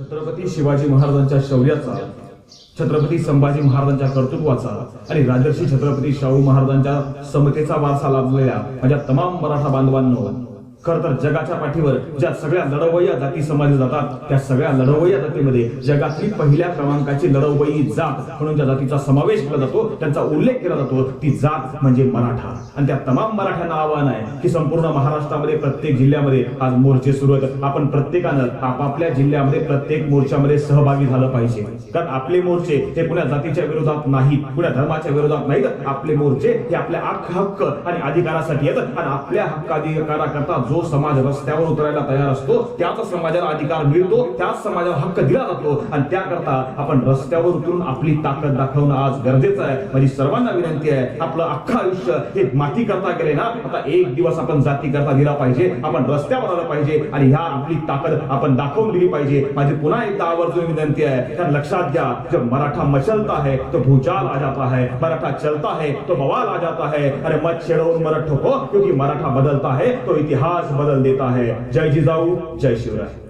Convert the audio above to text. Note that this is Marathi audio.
छत्रपती शिवाजी महाराजांच्या शौर्याचा छत्रपती संभाजी महाराजांच्या कर्तृत्वाचा आणि राजर्षी छत्रपती शाहू महाराजांच्या समतेचा वारसा लाभलेल्या माझ्या तमाम मराठा बांधवांनो खर तर जगाच्या पाठीवर ज्या सगळ्या लढवय्या जाती समजल्या जातात त्या सगळ्या लढवय्या जातीमध्ये जगातली पहिल्या क्रमांकाची लढवयी जात म्हणून ज्या जातीचा समावेश केला जातो त्यांचा उल्लेख केला जातो ती जात म्हणजे मराठा. आणि त्या तमाम मराठ्यांना आव्हान आहे की संपूर्ण महाराष्ट्रामध्ये प्रत्येक जिल्ह्यामध्ये आज मोर्चे सुरू आहेत. आपण प्रत्येकानं आपापल्या जिल्ह्यामध्ये प्रत्येक मोर्चामध्ये सहभागी झालं पाहिजे. कारण आपले मोर्चे हे कुण्या जातीच्या विरोधात नाहीत कुण्या धर्माच्या विरोधात नाहीत. आपले मोर्चे हे आपल्या हक्क आणि अधिकारासाठी आहेत. आणि आपल्या हक्काधिकाराकरता जो समाज रस्त्यावर उतरायला तयार असतो त्याच समाजाला अधिकार मिळतो त्याच समाजाला हक्क दिला जातो. आणि त्याकरता आपण रस्त्यावर उतरून आपली ताकद दाखवणं आज गरजेचं आहे. माझी सर्वांना विनंती आहे आपलं अख्खं आयुष्य हे माती करता गेले ना? आता एक दिवस आपण जाती करता दिला पाहिजे आपण रस्त्यावर आलं पाहिजे आणि ह्या आपली ताकद आपण दाखवून दिली पाहिजे. माझी पुन्हा एकदा आवर्जून विनंती आहे तर लक्षात घ्या जो मराठा मचलता है तो भूचाल आ जाता है मराठा चलता है तो बवाल आ जाता है अरे मत छेड़ो उन ठोको क्योंकि मराठा बदलता है तो इतिहास बदल देता है। जय जिजाऊ जय शिवराय।